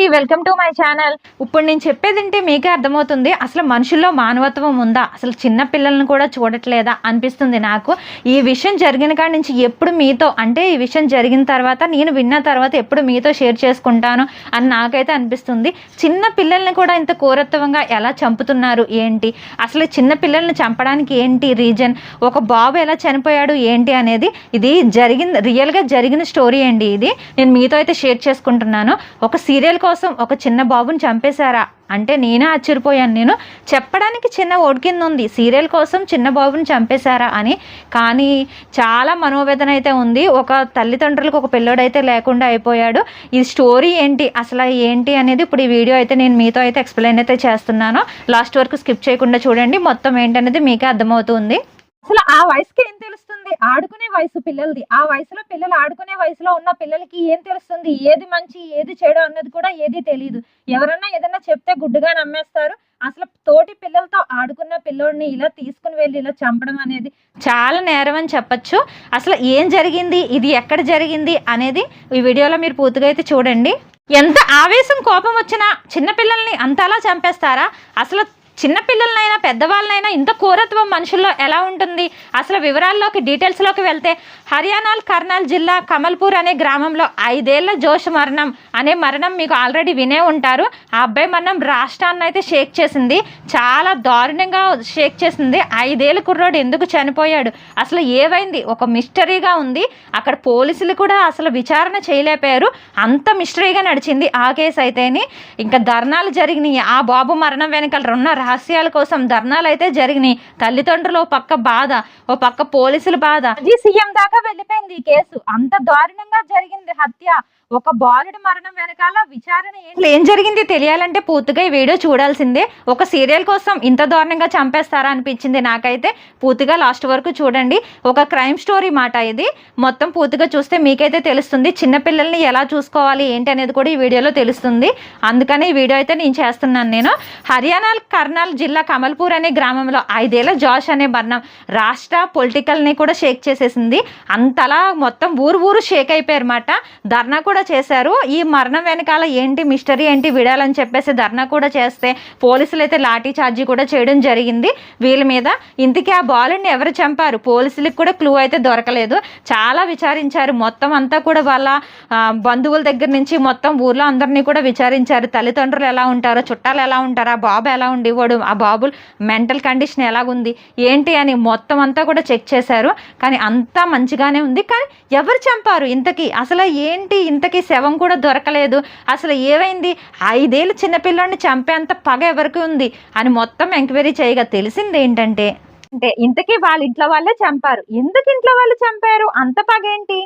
అండి welcome to my channel. ఇప్పుడు నేను చెప్పేది అంటే మీకే అర్థమవుతుంది అసలు మనుషుల్లో మానవత్వం ఉందా? అసలు చిన్న పిల్లల్ని కూడా చూడట్లేదా అనిపిస్తుంది నాకు. ఈ విషయం జరిగిన కాడి నుంచి ఎప్పుడు మీతో అంటే ఈ విషయం జరిగిన తర్వాత నేను విన్న తర్వాత ఎప్పుడు మీతో షేర్ చేసుకుంటాను అని నాకైతే అనిపిస్తుంది. చిన్న పిల్లల్ని కూడా ఇంత కోరత్వంగా ఎలా చంపుతున్నారు ఏంటి? అసలు చిన్న పిల్లల్ని చంపడానికి ఏంటి రీజన్? ఒక బాబు ఎలా చనిపోయాడు ఏంటి అనేది ఇది జరిగిన రియల్గా జరిగిన స్టోరీ అండి ఇది. నేను మీతో అయితే షేర్ చేసుకుంటున్నాను. ఒక సీరియల్ కోసం కోసం ఒక చిన్న బాబుని చంపేశారా? అంటే నేనే ఆశ్చర్యపోయాను. నేను చెప్పడానికి చిన్న ఓడి కింద ఉంది. సీరియల్ కోసం చిన్న బాబుని చంపేశారా అని. కానీ చాలా మనోవేదన అయితే ఉంది. ఒక తల్లిదండ్రులకు ఒక పిల్లోడైతే లేకుండా అయిపోయాడు. ఈ స్టోరీ ఏంటి? అసలు ఏంటి అనేది ఇప్పుడు ఈ వీడియో అయితే నేను మీతో అయితే ఎక్స్ప్లెయిన్ అయితే చేస్తున్నాను. లాస్ట్ వరకు స్కిప్ చేయకుండా చూడండి. మొత్తం ఏంటనేది మీకే అర్థమవుతుంది. అసలు ఆ వయసుకి ఏం తెలుస్తుంది? ఆడుకునే వయసు పిల్లలది. ఆ వయసులో పిల్లలు ఆడుకునే వయసులో ఉన్న పిల్లలకి ఏం తెలుస్తుంది? ఏది మంచి ఏది చెడు అన్నది కూడా ఏది తెలియదు ఎవరన్నా ఏదన్నా చెప్తే గుడ్డుగా నమ్మేస్తారు. అసలు తోటి పిల్లలతో ఆడుకున్న పిల్లోడిని ఇలా తీసుకుని వెళ్ళి ఇలా చంపడం అనేది చాలా నేరం అని చెప్పొచ్చు. అసలు ఏం జరిగింది? ఇది ఎక్కడ జరిగింది? అనేది ఈ వీడియోలో మీరు పూర్తిగా అయితే చూడండి. ఎంత ఆవేశం కోపం వచ్చినా చిన్నపిల్లల్ని అంతలా చంపేస్తారా? అసలు చిన్నపిల్లలనైనా పెద్దవాళ్ళనైనా ఇంత క్రూరత్వం మనుషుల్లో ఎలా ఉంటుంది? అసలు వివరాల్లోకి డీటెయిల్స్లోకి వెళ్తే హర్యానాల్ కర్నాల్ జిల్లా కమల్పూర్ అనే గ్రామంలో ఐదేళ్ళ జోష్ మరణం అనే మరణం మీకు ఆల్రెడీ వినే ఉంటారు. ఆ అబ్బాయి మరణం రాష్ట్రాన్ని అయితే షేక్ చేసింది. చాలా దారుణంగా షేక్ చేసింది. ఐదేళ్ళ కుర్రోడు ఎందుకు చనిపోయాడు? అసలు ఏవైంది ఒక మిస్టరీగా ఉంది. అక్కడ పోలీసులు కూడా అసలు విచారణ చేయలేకపోయారు అంత మిస్టరీగా నడిచింది ఆ కేసు అయితేని. ఇంకా ధర్నాలు జరిగినాయి. ఆ బాబు మరణం వెనకాల ఉన్న రహస్యాల కోసం ధర్నాలు అయితే జరిగినాయి. తల్లిదండ్రులు ఓ పక్క బాధ ఓ పక్క పోలీసుల బాధ. అది సీఎం దాకా వెళ్ళిపోయింది ఈ కేసు. అంత దారుణంగా జరిగింది హత్య. ఒక బాలుడి మరణం వెనకాల విచారణ ఏం జరిగింది? తెలియాలంటే పూర్తిగా ఈ వీడియో చూడాల్సిందే. ఒక సీరియల్ కోసం ఇంత దారుణంగా చంపేస్తారా అనిపించింది నాకైతే. పూర్తిగా లాస్ట్ వరకు చూడండి. ఒక క్రైమ్ స్టోరీ మాట ఇది. మొత్తం పూర్తిగా చూస్తే మీకైతే తెలుస్తుంది. చిన్నపిల్లల్ని ఎలా చూసుకోవాలి ఏంటి అనేది కూడా ఈ వీడియోలో తెలుస్తుంది. అందుకని ఈ వీడియో అయితే నేను చేస్తున్నాను నేను. హర్యానా కర్నాల్ జిల్లా కమల్పూర్ అనే గ్రామంలో ఐదేళ్ళ జాష్ అనే మరణం రాష్ట్ర పొలిటికల్ని కూడా షేక్ చేసేసింది. అంతలా మొత్తం ఊరు ఊరు షేక్ అయిపోయారు అన్నమాట ధర్నా కూడా చేశారు. ఈ మరణం వెనకాల ఏంటి మిస్టరీ ఏంటి విడాలని చెప్పేసి ధర్నా కూడా చేస్తే పోలీసులు అయితే లాఠీ ఛార్జీ కూడా చేయడం జరిగింది. వీళ్ళ మీద ఇంతకీ ఆ బాలుని ఎవరు చంపారు? పోలీసులకు కూడా క్లూ అయితే దొరకలేదు. చాలా విచారించారు. మొత్తం అంతా కూడా వాళ్ళ బంధువుల దగ్గర నుంచి మొత్తం ఊర్లో అందరినీ కూడా విచారించారు. తల్లిదండ్రులు ఎలా ఉంటారో చుట్టాలు ఎలా ఉంటారు ఆ బాబు ఎలా ఉండేవాడు ఆ బాబు మెంటల్ కండిషన్ ఎలాగుంది ఏంటి అని మొత్తం అంతా కూడా చెక్ చేశారు. కానీ అంతా మంచిగానే ఉంది. కానీ ఎవరు చంపారు ఇంతకీ? అసలు ఏంటి ఇంత ఇంతకీ శవం కూడా దొరకలేదు. అసలు ఏమైంది? ఐదేళ్ళు చిన్నపిల్లాడిని చంపేంత పగ ఎవరికి ఉంది? అని మొత్తం ఎంక్వైరీ చేయగా తెలిసింది ఏంటంటే అంటే ఇంతకీ వాళ్ళ ఇంట్లో వాళ్ళే చంపారు. ఎందుకు ఇంట్లో వాళ్ళు చంపారు? అంత పగ ఏంటి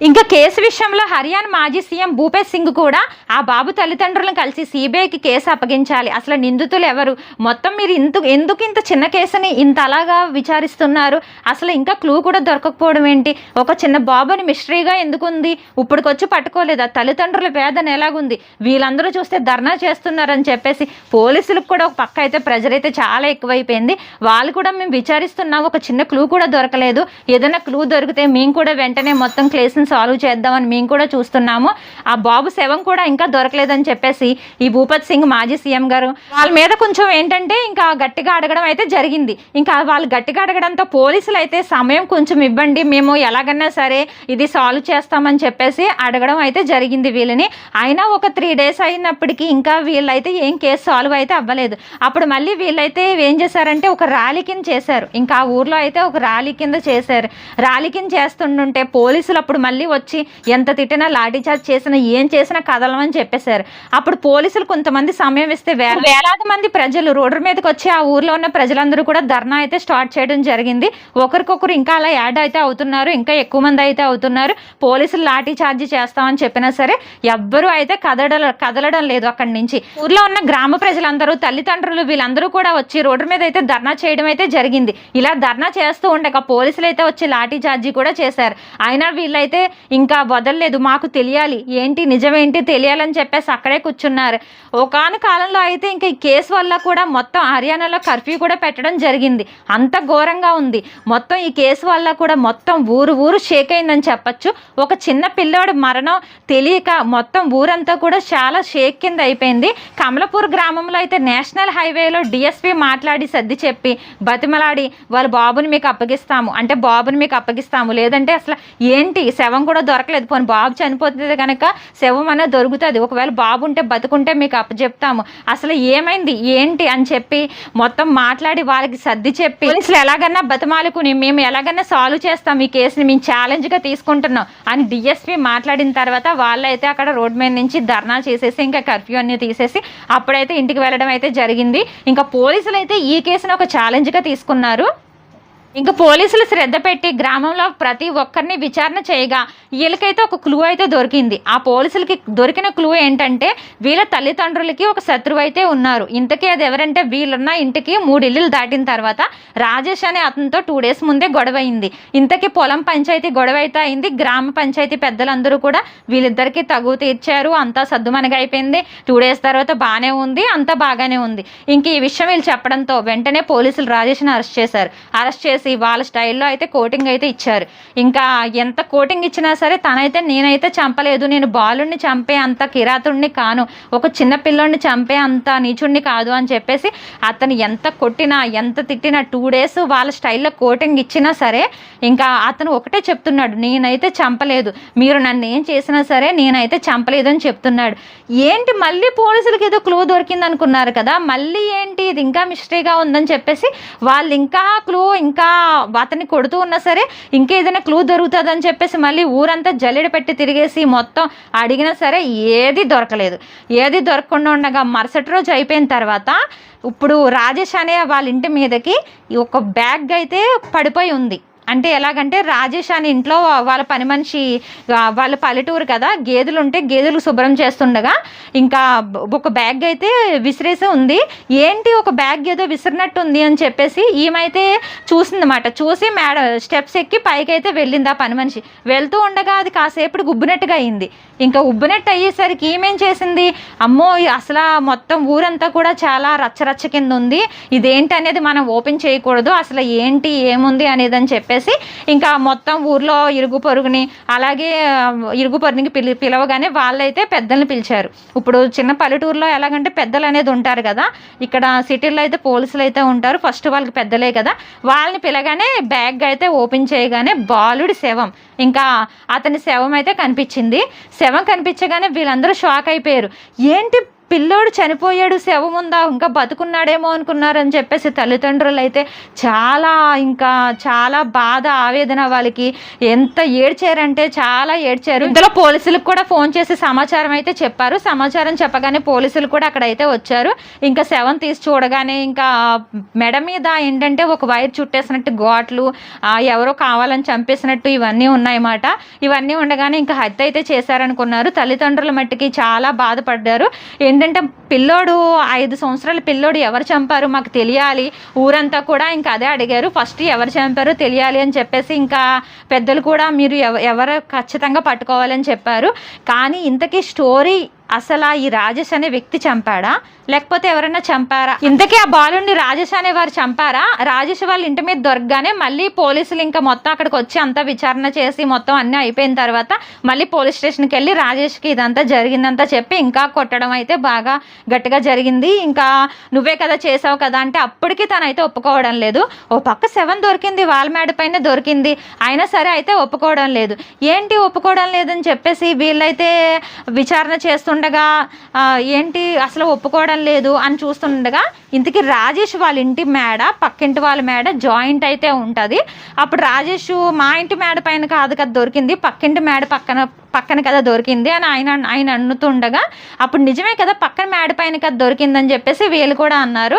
ఇంకా కేసు విషయంలో హర్యానా మాజీ సీఎం భూపేష్ సింగ్ కూడా ఆ బాబు తల్లిదండ్రులను కలిసి సిబిఐకి కేసు అప్పగించాలి. అసలు నిందితులు ఎవరు? మొత్తం మీరు ఇంత ఎందుకు ఇంత చిన్న కేసుని ఇంత అలాగా విచారిస్తున్నారు? అసలు ఇంకా క్లూ కూడా దొరకకపోవడం ఏంటి? ఒక చిన్న బాబుని మిస్టరీగా ఎందుకుంది? ఇప్పటికొచ్చి పట్టుకోలేదా? తల్లిదండ్రుల వేదన ఎలాగుంది? వీళ్ళందరూ చూస్తే ధర్నా చేస్తున్నారని చెప్పేసి పోలీసులకు కూడా ఒక పక్క అయితే ప్రెజర్ అయితే చాలా ఎక్కువైపోయింది. వాళ్ళు కూడా మేము విచారిస్తున్నాం. ఒక చిన్న క్లూ కూడా దొరకలేదు. ఏదైనా క్లూ దొరికితే మేము కూడా వెంటనే మొత్తం కేసుని సాల్వ్ చేద్దామని మేము కూడా చూస్తున్నాము. ఆ బాబు శవం కూడా ఇంకా దొరకలేదని చెప్పేసి ఈ భూపత్ సింగ్ మాజీ సీఎం గారు వాళ్ళ మీద కొంచెం ఏంటంటే ఇంకా గట్టిగా అడగడం అయితే జరిగింది. ఇంకా వాళ్ళు గట్టిగా అడగడంతో పోలీసులు అయితే సమయం కొంచెం ఇవ్వండి. మేము ఎలాగన్నా సరే ఇది సాల్వ్ చేస్తామని చెప్పేసి అడగడం అయితే జరిగింది వీళ్ళని. అయినా ఒక త్రీ డేస్ అయినప్పటికీ ఇంకా వీళ్ళైతే ఏం కేసు సాల్వ్ అయితే అవ్వలేదు. అప్పుడు మళ్ళీ వీళ్ళైతే ఏం చేశారంటే ఒక ర్యాలీ కింద చేశారు. ఇంకా ఊర్లో అయితే ఒక ర్యాలీ కింద చేశారు. ర్యాలీ కింద చేస్తుంటుంటే పోలీసులు అప్పుడు మళ్ళీ వచ్చి ఎంత తిట్టినా లాఠీ చార్జ్ చేసినా ఏం చేసినా కదలమని చెప్పేశారు. అప్పుడు పోలీసులు కొంతమంది సమయం ఇస్తే వేల వేలాది మంది ప్రజలు రోడ్డు మీదకి వచ్చి ఆ ఊర్లో ఉన్న ప్రజలందరూ కూడా ధర్నా అయితే స్టార్ట్ చేయడం జరిగింది. ఒకరికొకరు ఇంకా అలా యాడ్ అయితే అవుతున్నారు ఇంకా ఎక్కువ మంది అయితే అవుతున్నారు. పోలీసులు లాఠీ చార్జ్ చేస్తామని చెప్పినా సరే ఎవ్వరూ అయితే కదడ కదలడం లేదు అక్కడి నుంచి. ఊర్లో ఉన్న గ్రామ ప్రజలందరూ తల్లిదండ్రులు వీళ్ళందరూ కూడా వచ్చి రోడ్డు మీద అయితే ధర్నా చేయడం అయితే జరిగింది. ఇలా ధర్నా చేస్తూ ఉండగా పోలీసులు అయితే వచ్చి లాఠీ చార్జీ కూడా చేశారు. అయినా వీళ్ళైతే ఇంకా వదలలేదు మాకు తెలియాలి. ఏంటి నిజమేంటి తెలియాలని చెప్పేసి అక్కడే కూర్చున్నారు. ఒకనొక కాలంలో అయితే ఇంకా ఈ కేసు వల్ల కూడా మొత్తం హర్యానాలో కర్ఫ్యూ కూడా పెట్టడం జరిగింది. అంత ఘోరంగా ఉంది. మొత్తం ఈ కేసు వల్ల కూడా మొత్తం ఊరు ఊరు షేక్ అయిందని చెప్పచ్చు. ఒక చిన్న పిల్లోడు మరణం తెలియక మొత్తం ఊరంతా కూడా చాలా షేక్ కింద అయిపోయింది. కమలపూర్ గ్రామంలో అయితే నేషనల్ హైవేలో డిఎస్పీ మాట్లాడి సర్ది చెప్పి బతిమలాడి వాళ్ళ బాబుని మీకు అప్పగిస్తాము. అంటే బాబుని మీకు అప్పగిస్తాము. లేదంటే అసలు ఏంటి? శవం కూడా దొరకలేదు. పోనీ బాబు చనిపోతుంది కనుక శవం అనేది దొరుకుతుంది. ఒకవేళ బాబు ఉంటే బతుకుంటే మీకు అప్పచెప్తాము. అసలు ఏమైంది? ఏంటి అని చెప్పి మొత్తం మాట్లాడి వాళ్ళకి సర్ది చెప్పి పోలీసులు ఎలాగన్నా బతిమాలుకుని మేము ఎలాగన్నా సాల్వ్ చేస్తాం ఈ కేసుని మేము ఛాలెంజ్గా తీసుకుంటున్నాం అని డిఎస్పీ మాట్లాడిన తర్వాత వాళ్ళైతే అక్కడ రోడ్ మీద నుంచి ధర్నా చేసేసి ఇంకా కర్ఫ్యూ అన్ని తీసేసి అప్పుడైతే ఇంటికి వెళ్ళడం అయితే జరిగింది. ఇంకా పోలీసులు అయితే ఈ కేసును ఒక ఛాలెంజ్గా తీసుకున్నారు. ఇంకా పోలీసులు శ్రద్ధ పెట్టి గ్రామంలో ప్రతి ఒక్కరిని విచారణ చేయగా వీళ్ళకైతే ఒక క్లూ అయితే దొరికింది. ఆ పోలీసులకి దొరికిన క్లూ ఏంటంటే వీళ్ళ తల్లిదండ్రులకి ఒక శత్రువు అయితే ఉన్నారు. ఇంతకీ అది ఎవరంటే వీళ్ళున్న ఇంటికి మూడు ఇల్లులు దాటిన తర్వాత రాజేష్ అనే అతనితో టూ డేస్ ముందే గొడవ అయింది ఇంతకీ పొలం పంచాయతీ గొడవ అయితే అయింది. గ్రామ పంచాయతీ పెద్దలందరూ కూడా వీళ్ళిద్దరికి తగు తీర్చారు. అంతా సద్దుమనగా అయిపోయింది. టూ డేస్ తర్వాత బాగానే ఉంది. అంతా బాగానే ఉంది. ఇంక ఈ విషయం వీళ్ళు చెప్పడంతో వెంటనే పోలీసులు రాజేష్ని అరెస్ట్ చేశారు. అరెస్ట్ చేసి వాళ్ళ స్టైల్లో అయితే కోటింగ్ అయితే ఇచ్చారు. ఇంకా ఎంత కోటింగ్ ఇచ్చినా సరే తనైతే నేనైతే చంపలేదు. నేను బాలుడిని చంపే అంత కిరాతుడిని కాను. ఒక చిన్న పిల్లోడిని చంపే అంత నీచుడిని కాదు అని చెప్పేసి అతను ఎంత కొట్టినా ఎంత తిట్టినా టూ డేస్ వాళ్ళ స్టైల్లో కోటింగ్ ఇచ్చినా సరే ఇంకా అతను ఒకటే చెప్తున్నాడు నేనైతే చంపలేదు. మీరు నన్ను ఏం చేసినా సరే నేనైతే చంపలేదు అని చెప్తున్నాడు. ఏంటి మళ్ళీ పోలీసులకి ఏదో క్లూ దొరికింది అనుకున్నారు కదా? మళ్ళీ ఏంటి ఇది ఇంకా మిస్టరీగా ఉందని చెప్పేసి వాళ్ళు ఇంకా క్లూ ఇంకా అతన్ని కొడుతూ ఉన్నా సరే ఇంకేదైనా క్లూ దొరుకుతుందని చెప్పేసి మళ్ళీ ఊరంతా జల్లెడ పెట్టి తిరిగేసి మొత్తం అడిగినా సరే ఏది దొరకలేదు. ఏది దొరకకుండా ఉండగా మరుసటి రోజు అయిపోయిన తర్వాత ఇప్పుడు రాజేష్ అనే వాళ్ళ ఇంటి మీదకి ఒక బ్యాగ్ అయితే పడిపోయి ఉంది. అంటే ఎలాగంటే రాజేష్ అని ఇంట్లో వాళ్ళ పని మనిషి వాళ్ళ పల్లెటూరు కదా గేదెలు ఉంటే గేదెలు శుభ్రం చేస్తుండగా ఇంకా ఒక బ్యాగ్ అయితే విసిరేసి ఉంది. ఏంటి ఒక బ్యాగ్ ఏదో విసిరినట్టు ఉంది అని చెప్పేసి ఈమెతే చూసిందన్నమాట. చూసి మేడ స్టెప్స్ ఎక్కి పైకి అయితే వెళ్ళింది ఆ పని మనిషి. వెళ్తూ ఉండగా అది కాసేపు గుబ్బినట్టుగా అయింది. ఇంకా ఉబ్బినట్టు అయ్యేసరికి ఈమెం చేసింది? అమ్మో అసలు మొత్తం ఊరంతా కూడా చాలా రచ్చరచ్చ కింద ఉంది. ఇదేంటి అనేది మనం ఓపెన్ చేయకూడదు. అసలు ఏంటి ఏముంది అనేది అని చెప్పేసి ఇంకా మొత్తం ఊర్లో ఇరుగు పొరుగుని అలాగే ఇరుగు పొరుగునికి పిలి పిలవగానే వాళ్ళైతే పెద్దల్ని పిలిచారు. ఇప్పుడు చిన్న పల్లెటూరులో ఎలాగంటే పెద్దలు అనేది ఉంటారు కదా ఇక్కడ సిటీలో అయితే పోలీసులు అయితే ఉంటారు ఫస్ట్ వాళ్ళకి పెద్దలే కదా. వాళ్ళని పిలగానే బ్యాగ్ అయితే ఓపెన్ చేయగానే బాలుడి శవం ఇంకా అతని శవం అయితే కనిపించింది. శవం కనిపించగానే వీళ్ళందరూ షాక్ అయిపోయారు. ఏంటి పిల్లోడు చనిపోయాడు శవం ఉందా ఇంకా బతుకున్నాడేమో అనుకున్నారని చెప్పేసి తల్లిదండ్రులు అయితే చాలా ఇంకా చాలా బాధ ఆవేదన వాళ్ళకి. ఎంత ఏడ్చారంటే చాలా ఏడ్చారు. ఇంతలో పోలీసులకు కూడా ఫోన్ చేసి సమాచారం అయితే చెప్పారు. సమాచారం చెప్పగానే పోలీసులు కూడా అక్కడైతే వచ్చారు. ఇంకా శవం తీసి చూడగానే ఇంకా మెడ మీద ఏంటంటే ఒక వైర్ చుట్టేసినట్టు ఘాట్లు ఎవరో కావాలని చంపేసినట్టు ఇవన్నీ ఉన్నాయన్నమాట. ఇవన్నీ ఉండగానే ఇంకా హత్య అయితే చేశారనుకున్నారు. తల్లిదండ్రుల మట్టికి చాలా బాధపడ్డారు. ఏంటంటే పిల్లోడు ఐదు సంవత్సరాల పిల్లోడు ఎవరు చంపారు మాకు తెలియాలి. ఊరంతా కూడా ఇంకా అదే అడిగారు. ఫస్ట్ ఎవరు చంపారో తెలియాలి అని చెప్పేసి ఇంకా పెద్దలు కూడా మీరు ఎవ ఎవరు ఖచ్చితంగా పట్టుకోవాలని చెప్పారు. కానీ ఇంతకీ స్టోరీ అసలు ఈ రాజేష్ అనే వ్యక్తి చంపాడా? లేకపోతే ఎవరైనా చంపారా? ఇంతకీ ఆ బాలుని రాజేష్ అనే వారు చంపారా? రాజేష్ వాళ్ళ ఇంటి మీద దొరకగానే మళ్ళీ పోలీసులు ఇంకా మొత్తం అక్కడికి వచ్చి అంతా విచారణ చేసి మొత్తం అన్నీ అయిపోయిన తర్వాత మళ్ళీ పోలీస్ స్టేషన్కి వెళ్ళి రాజేష్కి ఇదంతా జరిగిందంతా చెప్పి ఇంకా కొట్టడం అయితే బాగా గట్టిగా జరిగింది. ఇంకా నువ్వే కదా చేసావు కదా అంటే అప్పటికి తనైతే ఒప్పుకోవడం లేదు. ఓ పక్క సెవెన్ దొరికింది వాళ్ళ పైన దొరికింది. అయినా సరే అయితే ఒప్పుకోవడం లేదు. ఏంటి ఒప్పుకోవడం లేదని చెప్పేసి వీళ్ళైతే విచారణ చూస్తుండగా ఏంటి? అసలు ఒప్పుకోవడం లేదు అని చూస్తుండగా ఇంతకీ రాజేష్ వాళ్ళ ఇంటి మేడ పక్కింటి వాళ్ళ మేడ జాయింట్ అయితే ఉంటుంది. అప్పుడు రాజేష్ మా ఇంటి మేడ పైన కాదు కదా దొరికింది పక్కింటి మేడ పక్కన పక్కన కదా దొరికింది అని ఆయన ఆయన అన్నుతుండగా అప్పుడు నిజమే కదా పక్కన మేడ పైన కదా దొరికిందని చెప్పేసి వీళ్ళు కూడా అన్నారు.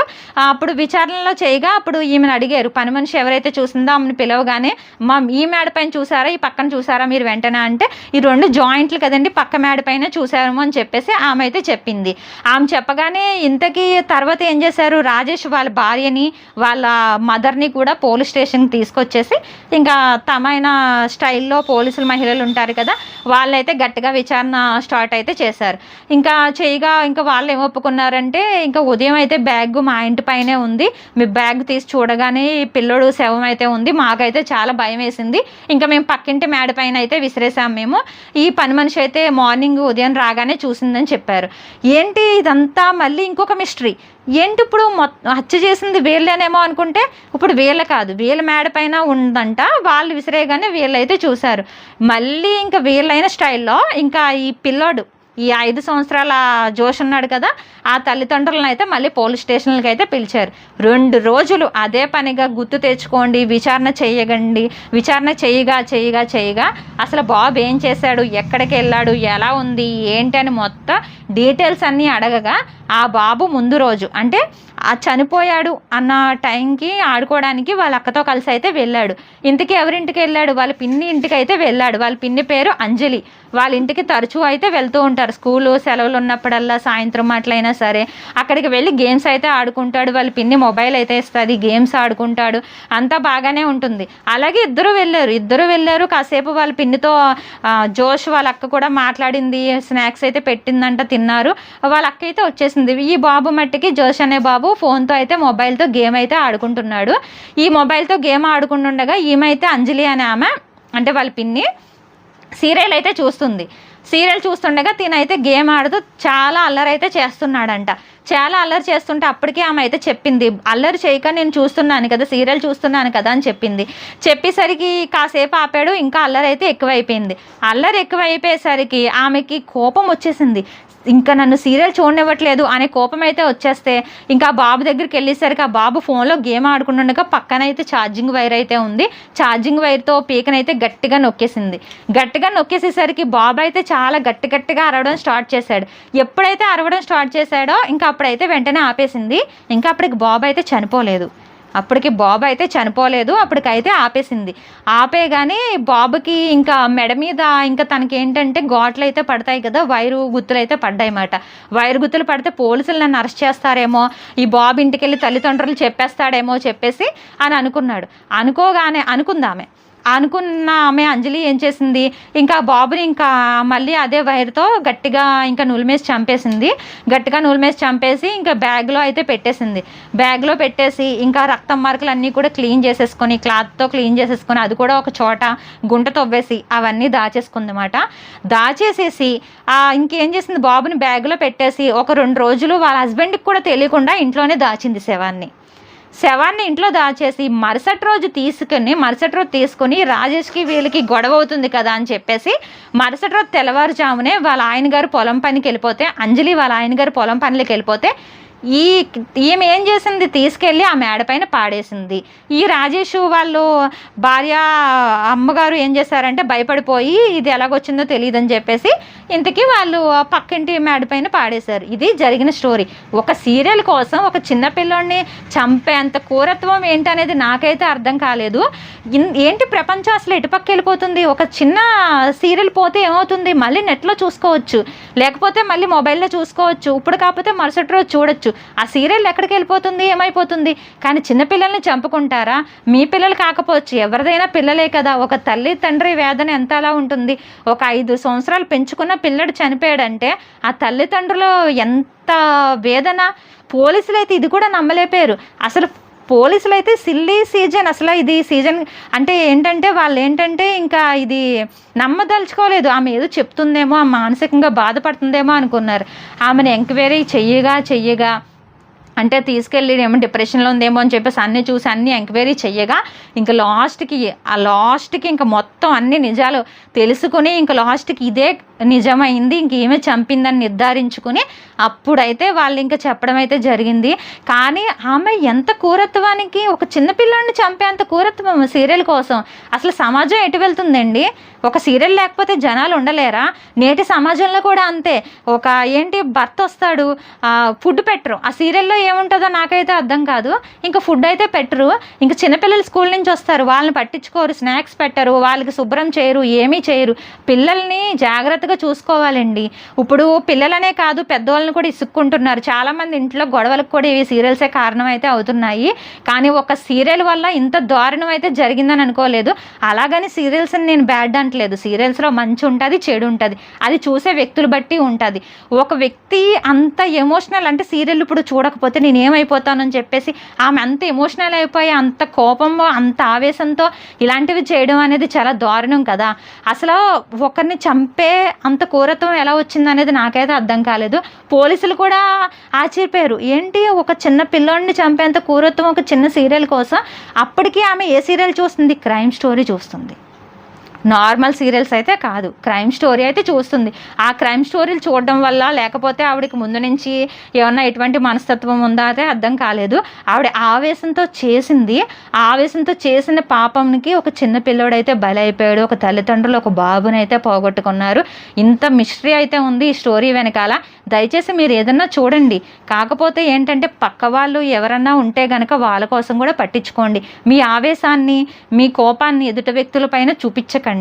అప్పుడు విచారణలో చేయగా అప్పుడు ఈమెను అడిగారు పని మనిషి ఎవరైతే చూసిందో ఆమెను పిలవగానే మా ఈ మేడ పైన చూసారా ఈ పక్కన చూసారా మీరు వెంటనే? అంటే ఈ రెండు జాయింట్లు కదండి పక్క మేడ పైన చూసాము అని చెప్పేసి ఆమె అయితే చెప్పింది. ఆమె చెప్పగానే ఇంతకీ తర్వాత ఏం చేశారు? రాజేష్ వాళ్ళ భార్యని వాళ్ళ మదర్ని కూడా పోలీస్ స్టేషన్కి తీసుకొచ్చేసి ఇంకా తమైన స్టైల్లో పోలీసులు మహిళలు ఉంటారు కదా వాళ్ళైతే గట్టిగా విచారణ స్టార్ట్ అయితే చేశారు. ఇంకా చేయగా ఇంకా వాళ్ళు ఏం ఒప్పుకున్నారంటే ఇంకా ఉదయం అయితే బ్యాగ్ మా ఇంటి పైనే ఉంది. మీ బ్యాగ్ తీసి చూడగానే పిల్లడు పిల్లోడు శవం అయితే ఉంది. మాకైతే చాలా భయం వేసింది. ఇంకా మేము పక్కింటి మేడ పైన అయితే విసిరేసాం మేము. ఈ పని మనిషి అయితే మార్నింగ్ ఉదయం రాగానే చూసిందని చెప్పారు. ఏంటి ఇదంతా? మళ్ళీ ఇంకొక మిస్టరీ. ఏంటి ఇప్పుడు మొత్తం హత్య చేసింది వీళ్ళేనేమో అనుకుంటే ఇప్పుడు వీళ్ళ కాదు వీళ్ళ మేడ పైన ఉందంట వాళ్ళు విసిరేయగానే వీళ్ళైతే చూశారు. మళ్ళీ ఇంకా వీళ్ళైన స్టైల్లో ఇంకా ఈ పిల్లోడు ఈ ఐదు సంవత్సరాల జోష్ ఉన్నాడు కదా ఆ తల్లిదండ్రులను అయితే మళ్ళీ పోలీస్ స్టేషన్లకి అయితే పిలిచారు. రెండు రోజులు అదే పనిగా గుర్తు తెచ్చుకోండి విచారణ చేయగండి విచారణ చేయగా చేయగా చేయగా. అసలు బాబు ఏం చేశాడు ఎక్కడికి వెళ్ళాడు ఎలా ఉంది ఏంటి అని మొత్తం డీటెయిల్స్ అన్నీ అడగగా ఆ బాబు ముందు రోజు అంటే ఆ చనిపోయాడు అన్న టైంకి ఆడుకోవడానికి వాళ్ళ అక్కతో కలిసి అయితే వెళ్ళాడు. ఇంటికి ఎవరింటికి వెళ్ళాడు? వాళ్ళ పిన్ని ఇంటికి అయితే వెళ్ళాడు. వాళ్ళ పిన్ని పేరు అంజలి. వాళ్ళ ఇంటికి తరచూ అయితే వెళ్తూ ఉంటారు. స్కూలు సెలవులు ఉన్నప్పుడల్లా సాయంత్రం అట్లయినా సరే. అక్కడికి వెళ్ళి గేమ్స్ అయితే ఆడుకుంటాడు. వాళ్ళ పిన్ని మొబైల్ అయితే ఇస్తుంది. గేమ్స్ ఆడుకుంటాడు. అంతా బాగానే ఉంటుంది. అలాగే ఇద్దరు వెళ్ళారు. ఇద్దరు వెళ్ళారు. కాసేపు వాళ్ళ పిన్నితో జోష్ వాళ్ళ అక్క కూడా మాట్లాడింది. స్నాక్స్ అయితే పెట్టిందంట తిన్నారు. వాళ్ళ అక్క అయితే వచ్చేసింది. ఈ బాబు మట్టికి జోష్ అనే బాబు ఫోన్తో అయితే మొబైల్తో గేమ్ అయితే ఆడుకుంటున్నాడు. ఈ మొబైల్తో గేమ్ ఆడుకుంటుండగా ఈమె అయితే అంజలి అనే ఆమె అంటే వాళ్ళ పిన్ని సీరియల్ అయితే చూస్తుంది. సీరియల్ చూస్తుండగా తినైతే గేమ్ ఆడుతూ చాలా అల్లరి అయితే చేస్తున్నాడంట. చాలా అల్లరి చేస్తుంటే అప్పటికే ఆమె అయితే చెప్పింది అల్లరి చేయక నేను చూస్తున్నాను కదా సీరియల్ చూస్తున్నాను కదా అని చెప్పింది. చెప్పేసరికి కాసేపు ఆపాడు ఇంకా అల్లరి అయితే ఎక్కువైపోయింది. అల్లరి ఎక్కువైపోయేసరికి ఆమెకి కోపం వచ్చేసింది. ఇంకా నన్ను సీరియల్ చూడనివ్వట్లేదు అనే కోపం అయితే వచ్చేస్తే ఇంకా బాబు దగ్గరికి వెళ్ళేసరికి ఆ బాబు ఫోన్లో గేమ్ ఆడుకుంటుండగా పక్కన అయితే ఛార్జింగ్ వైర్ అయితే ఉంది. ఛార్జింగ్ వైర్తో పీకనైతే గట్టిగా నొక్కేసింది. గట్టిగా నొక్కేసేసరికి బాబు అయితే చాలా గట్టి గట్టిగా అరవడం స్టార్ట్ చేశాడు. ఎప్పుడైతే అరవడం స్టార్ట్ చేశాడో ఇంకా అప్పుడైతే వెంటనే ఆపేసింది. ఇంకా అప్పటికి బాబు అయితే చనిపోలేదు. అప్పటికి బాబు అయితే చనిపోలేదు. అప్పటికైతే ఆపేసింది. ఆపేగానే బాబుకి ఇంకా మెడ మీద ఇంకా తనకి ఏంటంటే ఘాట్లు అయితే పడతాయి కదా వైరు గుత్తులు అయితే పడ్డాయి అన్నమాట వైరు గుత్తులు పడితే పోలీసులు నన్ను అరెస్ట్ చేస్తారేమో ఈ బాబు ఇంటికి వెళ్ళి తల్లిదండ్రులు చెప్పేస్తాడేమో చెప్పేసి అని అనుకున్నాడు. అనుకోగానే అనుకుందామే. అనుకున్న ఆమె అంజలి ఏం చేసింది? ఇంకా బాబుని ఇంకా మళ్ళీ అదే వైర్తో గట్టిగా ఇంకా నులిమేసి చంపేసింది. గట్టిగా నులిమేసి చంపేసి ఇంకా బ్యాగ్లో అయితే పెట్టేసింది. బ్యాగ్లో పెట్టేసి ఇంకా రక్తం మార్కులు అన్నీ కూడా క్లీన్ చేసేసుకొని క్లాత్తో క్లీన్ చేసేసుకొని అది కూడా ఒక చోట గుంట తవ్వేసి అవన్నీ దాచేసుకుంది అన్నమాట దాచేసేసి ఇంకేం చేసింది? బాబుని బ్యాగ్లో పెట్టేసి ఒక రెండు రోజులు వాళ్ళ హస్బెండ్కి కూడా తెలియకుండా ఇంట్లోనే దాచింది శవాన్ని. శవాన్ని ఇంట్లో దాచేసి మరుసటి రోజు తీసుకుని మరుసటి రోజు తీసుకుని రాజేష్కి వీళ్ళకి గొడవ అవుతుంది కదా అని చెప్పేసి మరుసటి రోజు తెల్లవారుజామునే వాళ్ళ ఆయన గారు పొలం పనికి వెళ్ళిపోతే అంజలి వాళ్ళ ఆయన గారు పొలం పనికి వెళ్ళిపోతే ఈ ఈమె ఏం చేసింది? తీసుకెళ్ళి ఆ మేడ పైన పాడేసింది. ఈ రాజేష్ వాళ్ళు భార్య అమ్మగారు ఏం చేశారంటే భయపడిపోయి ఇది ఎలాగొచ్చిందో తెలియదని చెప్పేసి ఇంతకీ వాళ్ళు ఆ పక్కింటి మేడ పైన పాడేశారు. ఇది జరిగిన స్టోరీ. ఒక సీరియల్ కోసం ఒక చిన్న పిల్లోడిని చంపేంత కూరత్వం ఏంటనేది నాకైతే అర్థం కాలేదు. ఏంటి ప్రపంచం అసలు ఎటుపక్క వెళ్ళిపోతుంది? ఒక చిన్న సీరియల్ పోతే ఏమవుతుంది? మళ్ళీ నెట్లో చూసుకోవచ్చు. లేకపోతే మళ్ళీ మొబైల్లో చూసుకోవచ్చు. ఇప్పుడు కాకపోతే మరుసటి రోజు చూడొచ్చు. ఆ సీరియల్ ఎక్కడికి వెళ్ళిపోతుంది? ఏమైపోతుంది? కానీ చిన్న పిల్లల్ని చంపుకుంటారా? మీ పిల్లలు కాకపోవచ్చు. ఎవరిదైనా పిల్లలే కదా. ఒక తల్లి తండ్రి వేదన ఎంత అలా ఉంటుంది? ఒక ఐదు సంవత్సరాలు పెంచుకున్న పిల్లడు చనిపోయాడంటే ఆ తల్లిదండ్రులు ఎంత వేదన? పోలీసులు అయితే ఇది కూడా నమ్మలేపారు అసలు పోలీసులు అయితే సిల్లీ సీజన్. అసలు ఇది సీజన్ అంటే ఏంటంటే వాళ్ళు ఏంటంటే ఇంకా ఇది నమ్మదలుచుకోలేదు. ఆమె ఏదో చెప్తుందేమో ఆ మానసికంగా బాధపడుతుందేమో అనుకున్నారు. ఆమెను ఎంక్వైరీ చెయ్యగా చెయ్యగా. అంటే తీసుకెళ్ళి ఏమో డిప్రెషన్లో ఉందేమో అని చెప్పేసి అన్నీ చూసి అన్నీ ఎంక్వైరీ చెయ్యగా ఇంకా లాస్ట్కి ఆ లాస్ట్కి ఇంకా మొత్తం అన్ని నిజాలు తెలుసుకుని ఇంకా లాస్ట్కి ఇదే నిజమైంది ఇంక ఏమే చంపిందని నిర్ధారించుకుని అప్పుడైతే వాళ్ళు ఇంకా చెప్పడం అయితే జరిగింది. కానీ ఆమె ఎంత కూరత్వానికి ఒక చిన్న పిల్లాడిని చంపేంత కూరత్వం సీరియల్ కోసం. అసలు సమాజం ఎటు వెళ్తుందండి? ఒక సీరియల్ లేకపోతే జనాలు ఉండలేరా? నేటి సమాజంలో కూడా అంతే. ఒక ఏంటి భర్త వస్తాడు ఫుడ్ పెట్టరు. ఆ సీరియల్లో ఏముంటుందో నాకైతే అర్థం కాదు. ఇంకా ఫుడ్ అయితే పెట్టరు. ఇంకా చిన్నపిల్లలు స్కూల్ నుంచి వస్తారు. వాళ్ళని పట్టించుకోరు స్నాక్స్ పెట్టరు వాళ్ళకి శుభ్రం చేయరు ఏమీ చేయరు. పిల్లల్ని జాగ్రత్తగా చూసుకోవాలండి. ఇప్పుడు పిల్లలనే కాదు పెద్దవాళ్ళని కూడా ఇసుక్కుంటున్నారు. చాలామంది ఇంట్లో గొడవలకు కూడా ఇవి సీరియల్సే కారణం అయితే అవుతున్నాయి. కానీ ఒక సీరియల్ వల్ల ఇంత దారుణం అయితే జరిగిందని అనుకోలేదు. అలాగని సీరియల్స్ని నేను బ్యాడ్ అంటలేదు సీరియల్స్లో మంచి ఉంటుంది చెడు ఉంటుంది. అది చూసే వ్యక్తులు బట్టి ఉంటుంది. ఒక వ్యక్తి అంత ఎమోషనల్ అంటే సీరియల్ ఇప్పుడు చూడకపోతే నేను ఏమైపోతానని చెప్పేసి ఆమె అంత ఎమోషనల్ అయిపోయి అంత కోపంలో అంత ఆవేశంతో ఇలాంటివి చేయడం అనేది చాలా దారుణం కదా. అసలు ఒకరిని చంపే అంత క్రూరత్వం ఎలా వచ్చింది అనేది నాకైతే అర్థం కాలేదు. పోలీసులు కూడా ఆశ్చర్యపోయారు. ఏంటి ఒక చిన్న పిల్లోడిని చంపేంత క్రూరత్వం ఒక చిన్న సీరియల్ కోసం? అప్పటికీ ఆమె ఏ సీరియల్ చూస్తుంది? క్రైమ్ స్టోరీ చూస్తుంది. నార్మల్ సీరియల్స్ అయితే కాదు. క్రైమ్ స్టోరీ అయితే చూస్తుంది. ఆ క్రైమ్ స్టోరీలు చూడడం వల్ల లేకపోతే ఆవిడకి ముందు నుంచి ఏమన్నా ఎటువంటి మనస్తత్వం ఉందా అయితే అర్థం కాలేదు. ఆవిడ ఆవేశంతో చేసింది. ఆవేశంతో చేసిన పాపంకి ఒక చిన్న పిల్లోడైతే బలైపోయాడు. ఒక తల్లిదండ్రులు ఒక బాబుని అయితే పోగొట్టుకున్నారు. ఇంత మిస్టరీ అయితే ఉంది ఈ స్టోరీ వెనకాల. దయచేసి మీరు ఏదన్నా చూడండి. కాకపోతే ఏంటంటే పక్క వాళ్ళు ఎవరన్నా ఉంటే గనక వాళ్ళ కోసం కూడా పట్టించుకోండి. మీ ఆవేశాన్ని మీ కోపాన్ని ఎదుటి వ్యక్తులపైన చూపించకండి.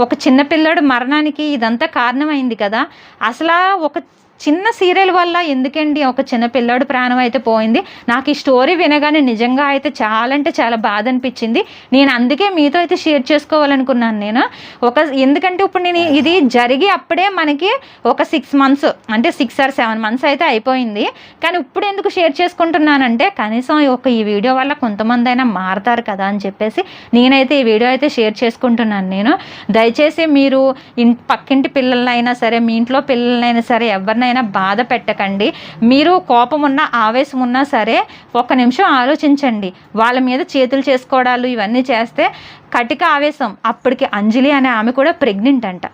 ఒక చిన్న పిల్లోడు మరణానికి ఇదంతా కారణమైంది కదా. అసలు ఒక చిన్న సీరియల్ వల్ల ఎందుకండి ఒక చిన్న పిల్లోడు ప్రాణం అయితే పోయింది? నాకు ఈ స్టోరీ వినగానే నిజంగా అయితే చాలా అంటే చాలా బాధ అనిపించింది. నేను అందుకే మీతో అయితే షేర్ చేసుకోవాలనుకున్నాను నేను. ఒక ఎందుకంటే ఇప్పుడు నేను ఇది జరిగి అప్పుడే మనకి ఒక సిక్స్ మంత్స్ అంటే సిక్స్ ఆర్ సెవెన్ మంత్స్ అయితే అయిపోయింది. కానీ ఇప్పుడు ఎందుకు షేర్ చేసుకుంటున్నానంటే కనీసం ఒక ఈ వీడియో వల్ల కొంతమంది అయినా మారతారు కదా అని చెప్పేసి నేనైతే ఈ వీడియో అయితే షేర్ చేసుకుంటున్నాను నేను. దయచేసి మీరు ఇన్ పక్కింటి పిల్లలైనా సరే మీ ఇంట్లో పిల్లలైనా సరే ఎవరినైనా బాధ పెట్టకండి. మీరు కోపం ఉన్నా ఆవేశం ఉన్నా సరే ఒక్క నిమిషం ఆలోచించండి. వాళ్ళ మీద చేతులు చేసుకోవడాలు ఇవన్నీ చేస్తే కటిక ఆవేశం అప్పటికి అంజలి అనే ఆమె కూడా ప్రెగ్నెంట్ అంట.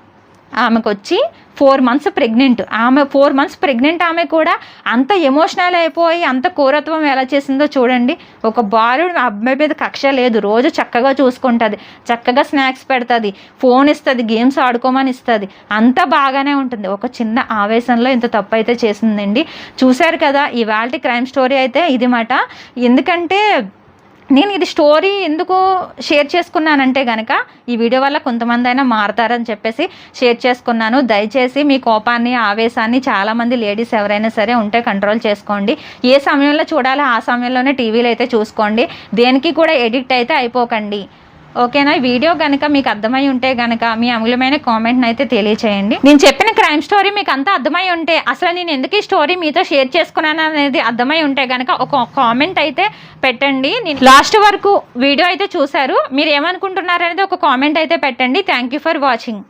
ఆమెకు వచ్చి ఫోర్ మంత్స్ ప్రెగ్నెంట్. ఆమె ఫోర్ మంత్స్ ప్రెగ్నెంట్ ఆమె కూడా అంత ఎమోషనల్ అయిపోయి అంత క్రూరత్వం ఎలా చేసిందో చూడండి. ఒక బాలుడు అబ్బాయి మీద కక్ష లేదు. రోజు చక్కగా చూసుకుంటుంది. చక్కగా స్నాక్స్ పెడుతుంది. ఫోన్ ఇస్తుంది. గేమ్స్ ఆడుకోమని ఇస్తుంది. అంతా బాగానే ఉంటుంది. ఒక చిన్న ఆవేశంలో ఇంత తప్పు అయితే చేసిందండి. చూశారు కదా ఇవాళ క్రైమ్ స్టోరీ అయితే ఇది మాట ఎందుకంటే నేను ఇది స్టోరీ ఎందుకు షేర్ చేసుకున్నానంటే కనుక ఈ వీడియో వల్ల కొంతమంది అయినా మారతారని చెప్పేసి షేర్ చేసుకున్నాను. దయచేసి మీ కోపాన్ని ఆవేశాన్ని చాలామంది లేడీస్ ఎవరైనా సరే ఉంటే కంట్రోల్ చేసుకోండి. ఏ సమయంలో చూడాలో ఆ సమయంలోనే టీవీలో అయితే చూసుకోండి. దేనికి కూడా ఎడిక్ట్ అయితే అయిపోకండి. ఓకేనా? ఈ వీడియో కనుక మీకు అర్థమై ఉంటే కనుక మీ అమూల్యమైన కామెంట్ని అయితే తెలియచేయండి. నేను చెప్పిన క్రైమ్ స్టోరీ మీకు అంతా అర్థమై ఉంటే అసలు నేను ఎందుకు ఈ స్టోరీ మీతో షేర్ చేసుకున్నాను అనేది అర్థమై ఉంటే కనుక ఒక కామెంట్ అయితే పెట్టండి. నేను లాస్ట్ వరకు వీడియో అయితే చూశారు. మీరు ఏమనుకుంటున్నారు అనేది ఒక కామెంట్ అయితే పెట్టండి. Thank you for watching